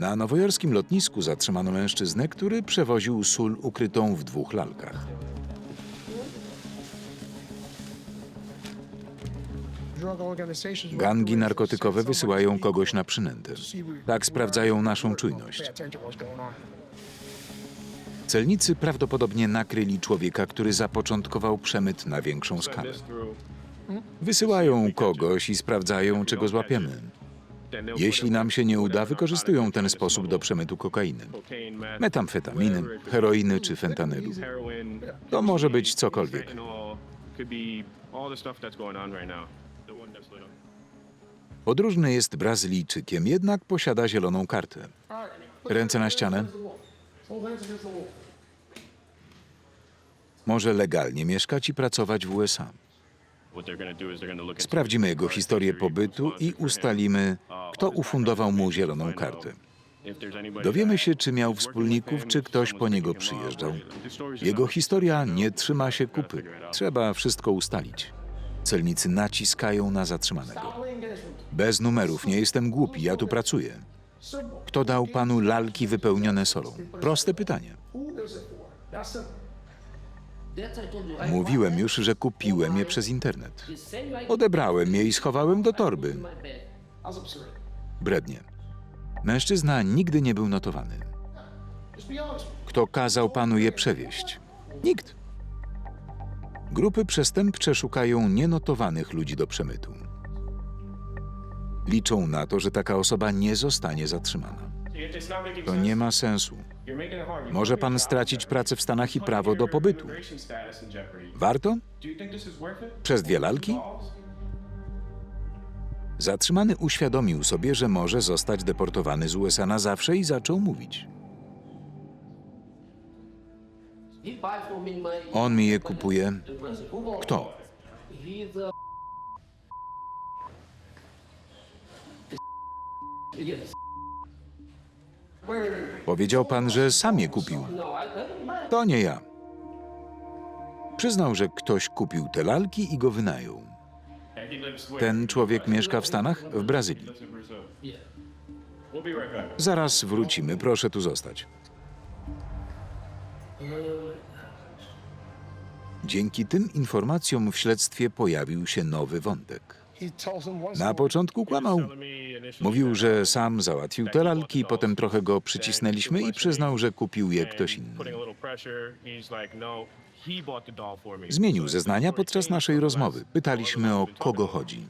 Na nowojorskim lotnisku zatrzymano mężczyznę, który przewoził sól ukrytą w dwóch lalkach. Gangi narkotykowe wysyłają kogoś na przynętę. Tak sprawdzają naszą czujność. Celnicy prawdopodobnie nakryli człowieka, który zapoczątkował przemyt na większą skalę. Wysyłają kogoś i sprawdzają, czy go złapiemy. Jeśli nam się nie uda, wykorzystują ten sposób do przemytu kokainy, metamfetaminy, heroiny czy fentanylu. To może być cokolwiek. Podróżny jest Brazylijczykiem, jednak posiada zieloną kartę. Ręce na ścianę. Może legalnie mieszkać i pracować w USA. Sprawdzimy jego historię pobytu i ustalimy, kto ufundował mu zieloną kartę. Dowiemy się, czy miał wspólników, czy ktoś po niego przyjeżdżał. Jego historia nie trzyma się kupy. Trzeba wszystko ustalić. Celnicy naciskają na zatrzymanego. Bez numerów, nie jestem głupi, ja tu pracuję. Kto dał panu lalki wypełnione solą? Proste pytanie. Mówiłem już, że kupiłem je przez internet. Odebrałem je i schowałem do torby. Brednie. Mężczyzna nigdy nie był notowany. Kto kazał panu je przewieźć? Nikt. Grupy przestępcze szukają nienotowanych ludzi do przemytu. Liczą na to, że taka osoba nie zostanie zatrzymana. To nie ma sensu. Może pan stracić pracę w Stanach i prawo do pobytu. Warto? Przez dwie lalki? Zatrzymany uświadomił sobie, że może zostać deportowany z USA na zawsze i zaczął mówić. On mi je kupuje. Kto? Powiedział pan, że sam je kupił. To nie ja. Przyznał, że ktoś kupił te lalki i go wynajął. Ten człowiek mieszka w Stanach? W Brazylii. Zaraz wrócimy, proszę tu zostać. Dzięki tym informacjom w śledztwie pojawił się nowy wątek. Na początku kłamał. Mówił, że sam załatwił te lalki, potem trochę go przycisnęliśmy i przyznał, że kupił je ktoś inny. Zmienił zeznania podczas naszej rozmowy. Pytaliśmy o kogo chodzi.